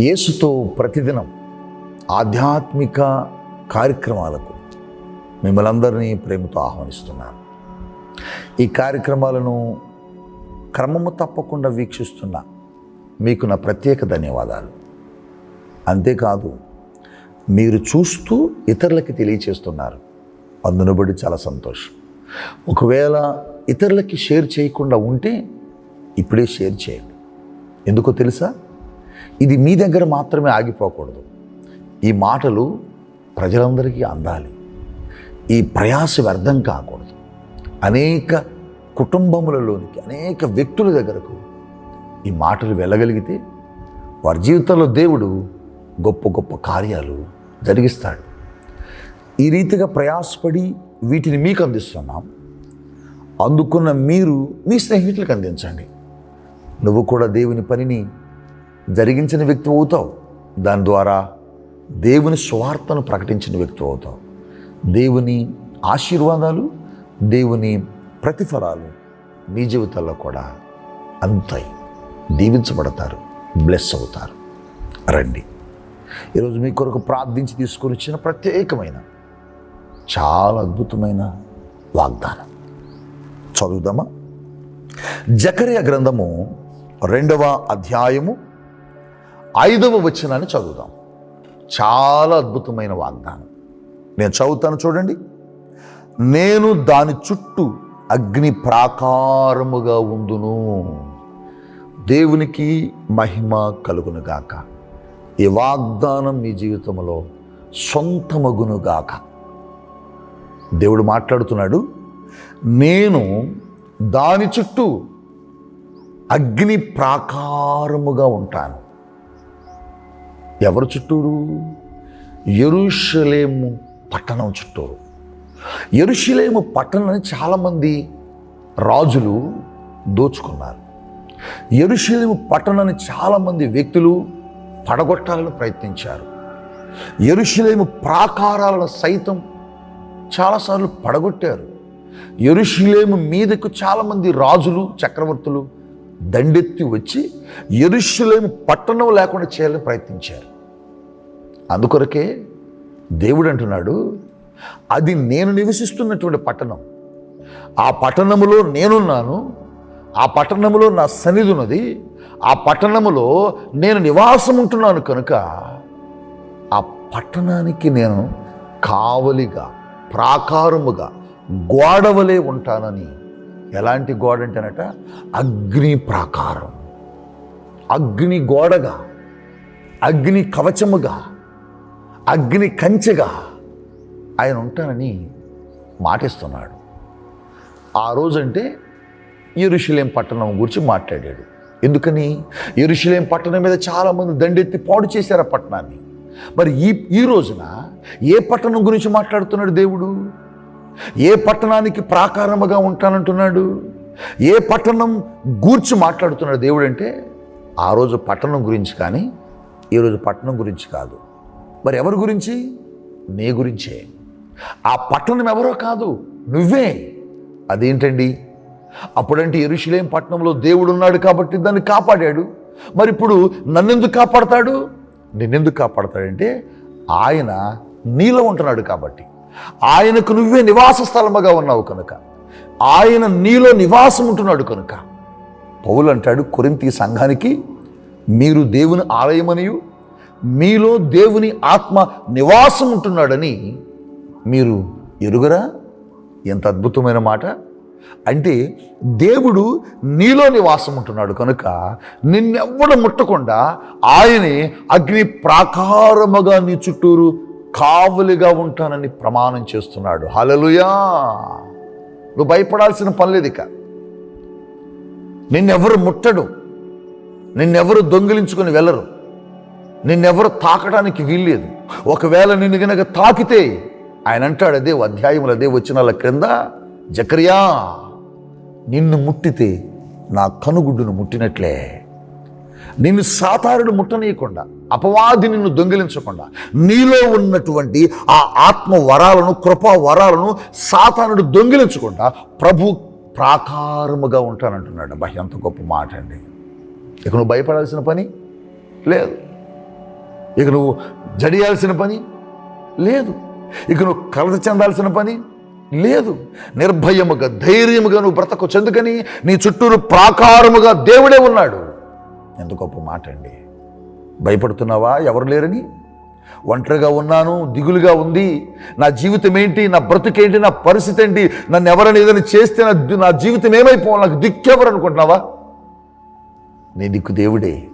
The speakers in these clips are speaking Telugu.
యేసుతో ప్రతిదినం ఆధ్యాత్మిక కార్యక్రమాలకు మిమ్మల్ని అందరినీ ప్రేమతో ఆహ్వానిస్తున్నాను. ఈ కార్యక్రమాలను క్రమము తప్పకుండా వీక్షిస్తున్న మీకు నా ప్రత్యేక ధన్యవాదాలు. అంతేకాదు మీరు చూస్తూ ఇతరులకి తెలియచేస్తున్నారు. అందును బట్టి చాలా సంతోషం. ఒకవేళ ఇతరులకి షేర్ చేయకుండా ఉంటే ఇప్పుడే షేర్ చేయండి. ఎందుకో తెలుసా? ఇది మీ దగ్గర మాత్రమే ఆగిపోకూడదు. ఈ మాటలు ప్రజలందరికీ అందాలి. ఈ ప్రయాస వ్యర్థం కాకూడదు. అనేక కుటుంబములలోనికి అనేక వ్యక్తుల దగ్గరకు ఈ మాటలు వెళ్ళగలిగితే వారి జీవితంలో దేవుడు గొప్ప గొప్ప కార్యాలు జరిగిస్తాడు. ఈ రీతిగా ప్రయాసపడి వీటిని మీకు అందిస్తున్నాం. అందుకున్న మీరు మీ స్నేహితులకు అందించండి. నువ్వు కూడా దేవుని పనిని జరిగించిన వ్యక్తి అవుతావు. దాని ద్వారా దేవుని స్వార్థను ప్రకటించిన వ్యక్తి అవుతావు. దేవుని ఆశీర్వాదాలు దేవుని ప్రతిఫలాలు నీ జీవితాల్లో కూడా అందుతాయి దీవించబడతారు బ్లెస్ అవుతారు. రండి. ఈరోజు మీ కొరకు ప్రార్థించి తీసుకొని వచ్చిన ప్రత్యేకమైన చాలా అద్భుతమైన వాగ్దానం. చదువుదామా? జకర్య గ్రంథము రెండవ అధ్యాయము ఐదవ వచనాన్ని చదువుదాం. చాలా అద్భుతమైన వాగ్దానం. నేను చదువుతాను చూడండి. నేను దాని చుట్టూ అగ్ని ప్రాకారముగా ఉందును దేవునికి మహిమ కలుగునుగాక ఈ వాగ్దానం మీ జీవితంలో సొంతమగునుగాక దేవుడు మాట్లాడుతున్నాడు. నేను దాని చుట్టూ అగ్ని ప్రాకారముగా ఉంటాను. ఎవరు చుట్టూరు? ఎరుషలేము పట్టణం చుట్టూరు. ఎరుషలేము పట్టణాన్ని చాలామంది రాజులు దోచుకున్నారు. ఎరుషలేము పట్టణాన్ని చాలామంది వ్యక్తులు పడగొట్టాలని ప్రయత్నించారు. ఎరుషలేము ప్రాకారాలను సైతం చాలాసార్లు పడగొట్టారు. ఎరుషలేము మీదకు చాలామంది రాజులు చక్రవర్తులు దండెత్తి వచ్చి ఎరుషలేము పట్టణం లేకుండా చేయాలని ప్రయత్నించారు. అందుకొరకే దేవుడు అంటున్నాడు అది నేను నివసిస్తున్నటువంటి పట్టణం. ఆ పట్టణములో నేనున్నాను ఆ పట్టణములో నా సన్నిధి ఉన్నది ఆ పట్టణములో నేను నివాసం ఉంటున్నాను కనుక ఆ పట్టణానికి నేను కావలిగా ప్రాకారముగా గోడవలే ఉంటానని. ఎలాంటి గోడ అంటేనట అగ్ని ప్రాకారం. అగ్ని గోడగా అగ్ని కవచముగా అగ్ని కంచెగా ఆయన ఉంటానని మాటిస్తున్నాడు. ఆ రోజంటే ఎరుశలేం పట్టణం గురించి మాట్లాడాడు. ఎందుకని? ఎరుశలేం పట్టణం మీద చాలామంది దండెత్తి పాడు చేశారు ఆ పట్టణాన్ని. మరి ఈ ఈ రోజున ఏ పట్టణం గురించి మాట్లాడుతున్నాడు దేవుడు? ఏ పట్టణానికి ప్రాకారముగా ఉంటానంటున్నాడు? ఏ పట్టణం గూర్చి మాట్లాడుతున్నాడు దేవుడు అంటే ఆ రోజు పట్టణం గురించి కానీ ఈరోజు పట్టణం గురించి కాదు. మరి ఎవరి గురించి? నీ గురించే. ఆ పట్టణం ఎవరో కాదు నువ్వే. అదేంటండి? అప్పుడంటే ఎరుషులేం పట్టణంలో దేవుడు ఉన్నాడు కాబట్టి దాన్ని కాపాడాడు. మరి ఇప్పుడు నన్నెందుకు కాపాడతాడు? నిన్నెందుకు కాపాడతాడంటే ఆయన నీలో ఉంటున్నాడు కాబట్టి. ఆయనకు నువ్వే నివాస స్థలముగా ఉన్నావు కనుక. ఆయన నీలో నివాసం ఉంటున్నాడు కనుక. పౌలు అంటాడు కొరింతి సంఘానికి మీరు దేవుని ఆలయమనియు మీలో దేవుని ఆత్మ నివాసం ఉంటున్నాడని మీరు ఎరుగరా? ఎంత అద్భుతమైన మాట. అంటే దేవుడు నీలో నివాసం ఉంటున్నాడు కనుక నిన్నెవ్వడం ముట్టకుండా ఆయనే అగ్ని ప్రాకారముగా నీ చుట్టూరు కావలిగా ఉంటానని ప్రమాణం చేస్తున్నాడు. హలలుయా నువ్వు భయపడాల్సిన పనిలేదు ఇక. నిన్నెవరు ముట్టడు. నిన్నెవరు దొంగిలించుకొని వెళ్ళరు. నిన్నెవరు తాకడానికి వీల్లేదు. ఒకవేళ నిన్ను గనక తాకితే ఆయన అంటాడు అదే అధ్యాయములు అదే వచ్చిన క్రింద జకరియా నిన్ను ముట్టితే నా కనుగుడ్డును ముట్టినట్లే. నిన్ను సాతారుడు ముట్టనీయకుండా అపవాది నిన్ను దొంగిలించకుండా నీలో ఉన్నటువంటి ఆ ఆత్మ వరాలను కృపా వరాలను సాతానుడు దొంగిలించకుండా ప్రభు ప్రాకారముగా ఉంటానంటున్నాడు. అబ్బా ఎంత గొప్ప మాట అండి ఇక నువ్వు భయపడాల్సిన పని లేదు. ఇక నువ్వు జడియాల్సిన పని లేదు. ఇక నువ్వు కలత చెందాల్సిన పని లేదు. నిర్భయముగా ధైర్యముగా నువ్వు బ్రతకు. చెందుకని నీ చుట్టూరు ప్రాకారముగా దేవుడే ఉన్నాడు. ఎంత గొప్ప మాట అండి. భయపడుతున్నావా? ఎవరు లేరని? ఒంటరిగా ఉన్నాను దిగులుగా ఉంది. నా జీవితం ఏంటి? నా బ్రతుకేంటి నా పరిస్థితి ఏంటి? నన్ను ఎవరైనా ఏదైనా చేస్తే నా నా జీవితం ఏమైపోవాలి? నాకు దిక్కెవరు అనుకుంటున్నావా? నీ దిక్కు దేవుడే.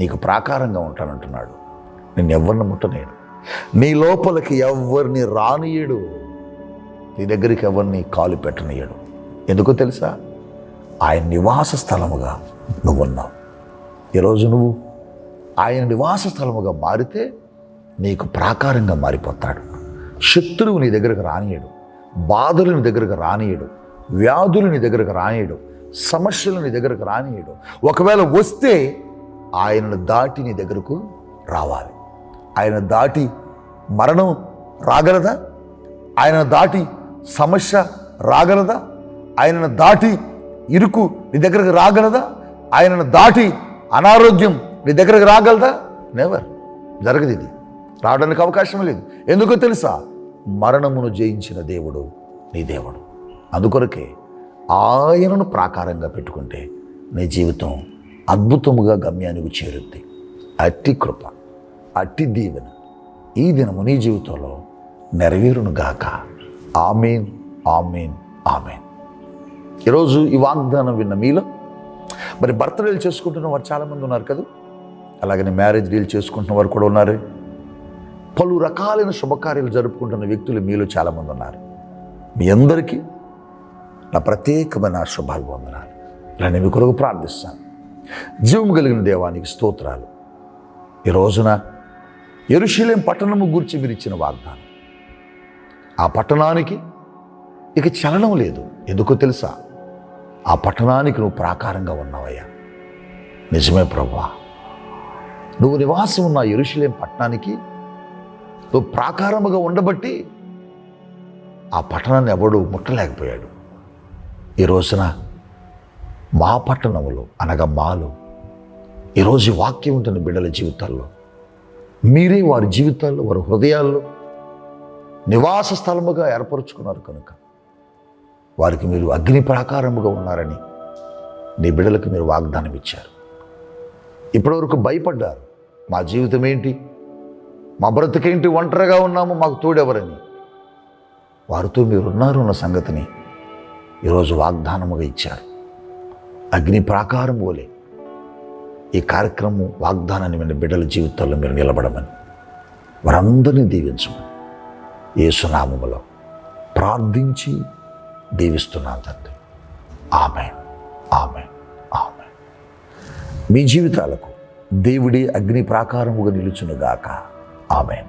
నీకు ప్రాకారంగా ఉంటానంటున్నాడు. నేను ఎవరిని ముట్టనేడు నీ లోపలికి ఎవరిని రానియడు నీ దగ్గరికి ఎవరిని కాలు పెట్టనీయడు ఎందుకో తెలుసా? ఆయన నివాస స్థలముగా నువ్వున్నావు. ఈరోజు నువ్వు ఆయన నివాస స్థలముగా మారితే నీకు ప్రాకారంగా మారిపోతాడు. శత్రువు నీ దగ్గరకు రానియడు బాధలు నీ దగ్గరకు రానియడు వ్యాధులు నీ దగ్గరకు రానియడు సమస్యలు నీ దగ్గరకు రానియడు ఒకవేళ వస్తే ఆయనను దాటి నీ దగ్గరకు రావాలి. ఆయన దాటి మరణం రాగలదా? ఆయన దాటి సమస్య రాగలదా? ఆయనను దాటి ఇరుకు నీ దగ్గరకు రాగలదా? ఆయనను దాటి అనారోగ్యం నీ దగ్గరకు రాగలదా? నెవర్ జరగదు ఇది. రావడానికి అవకాశం లేదు. ఎందుకో తెలుసా? మరణమును జయించిన దేవుడు నీ దేవుడు. అందుకొరకే ఆయనను ప్రాకారంగా పెట్టుకుంటే నీ జీవితం అద్భుతముగా గమ్యానికి చేరుద్ది. అట్టి కృప. అట్టి దీవెన ఈ దినము నీ జీవితంలో నెరవేరును గాక. Amen amen amen. ఈరోజు ఈ వాగ్దానం విన్న మీలో మరి బర్త్డేలు చేసుకుంటున్న వారు చాలామంది ఉన్నారు కదా? అలాగని మ్యారేజ్ డీల్ చేసుకుంటున్న వారు కూడా ఉన్నారు? పలు రకాలైన శుభకార్యాలు జరుపుకుంటున్న వ్యక్తులు మీలో చాలామంది ఉన్నారు. మీ అందరికీ నా ప్రత్యేకమైన శుభాలు వందనాలు. ఇలా నేను మీ కొరకు ప్రార్థిస్తాను. జీవం కలిగిన దేవానికి స్తోత్రాలు. ఈ రోజున ఎరుశలేం పట్టణము గురించి మీరు ఇచ్చిన వాగ్దానం. ఆ పట్టణానికి ఇక చలనం లేదు. ఎందుకో తెలుసా? ఆ పట్టణానికి నువ్వు ప్రాకారంగా ఉన్నావయ్యా. నిజమే ప్రభా నువ్వు నివాసం ఉన్న ఎరుశలేం పట్టణానికి నువ్వు ప్రాకారముగా ఉండబట్టి ఆ పట్టణాన్ని ఎవడు ముట్టలేకపోయాడు. ఈ రోజున మా పట్టణంలో అనగా మాలో ఈరోజు వాక్యం ఉంటున్న బిడ్డల జీవితాల్లో మీరే వారి జీవితాల్లో వారి హృదయాల్లో నివాస స్థలముగా ఏర్పరచుకున్నారు కనుక. వారికి మీరు అగ్ని ప్రాకారముగా ఉన్నారని నీ బిడ్డలకు మీరు వాగ్దానం ఇచ్చారు ఇప్పటివరకు భయపడ్డారు. మా జీవితం ఏంటి మా బ్రతుకేంటి? ఒంటరిగా ఉన్నాము. మాకు తోడెవరని. వారితో మీరున్నారు అన్న సంగతిని ఈరోజు వాగ్దానముగా ఇచ్చారు. అగ్ని ప్రాకారం పోలే ఈ కార్యక్రమం వాగ్దానాన్ని విన్న బిడ్డల జీవితాల్లో మీరు నిలబడమని వారందరినీ దీవించమని ఏసునామములో ప్రార్థించి దీవిస్తున్నాను తండ్రి. ఆమె ఆమె ఆమె మీ జీవితాలకు దేవుడి అగ్ని ప్రాకారముగా నిలుచునుగాక. ఆమె